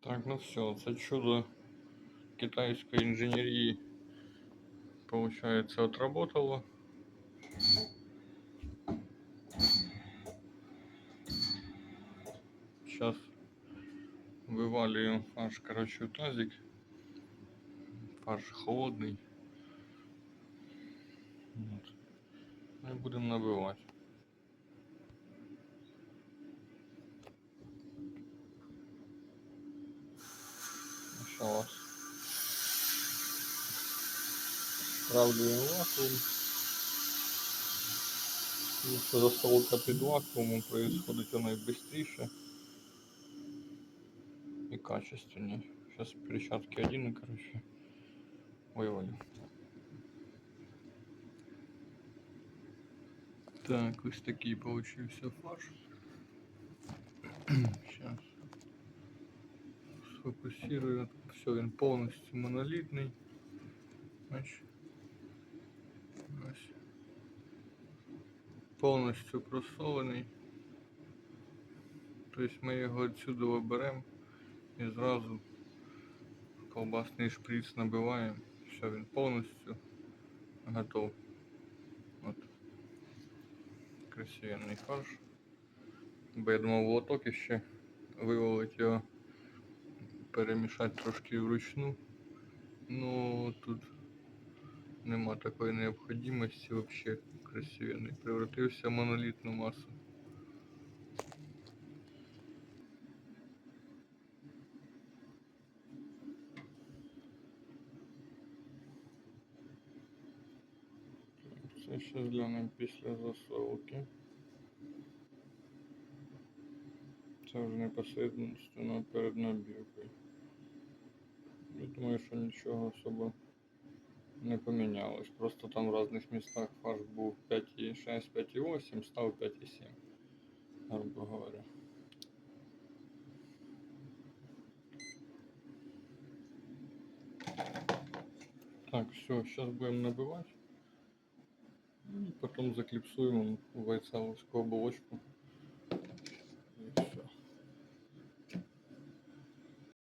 Так, ну все, це чудо китайської інженерії, получается, отработало. Сейчас вываливаем фарш, короче, в тазик. Фарш холодный. Вот. Ну и будем набивать. Раз. Справлюємо вакуум. Лучше засолка під вакуумом происходит она и быстрее и качественнее. Сейчас перчатки один, короче, вывалю. Так, ось такий получился фарш. Сейчас сфокусирую. Все, он полностью монолитный. Значит, ось. Повністю просолений. Тобто ми його відсюди виберемо і зразу в колбасний шприц набиваємо. Все, він повністю готов. От. Красивенний фарш. Бо я думав лоток ще вивалити його, перемішати трошки вручну. Ну тут нема такої необхідності взагалі красивенний. Превратився в монолітну масу. Це ще глянемо після засолки. Це вже непосередньо перед набіркою. Я думаю, що нічого особо не помінялось. Просто там в різних містах фарш був 5,6, 5,8, став 5,7, грубо говоря. Так, все, сейчас будем набивать. И потом заклипсуем в войцаловскую оболочку.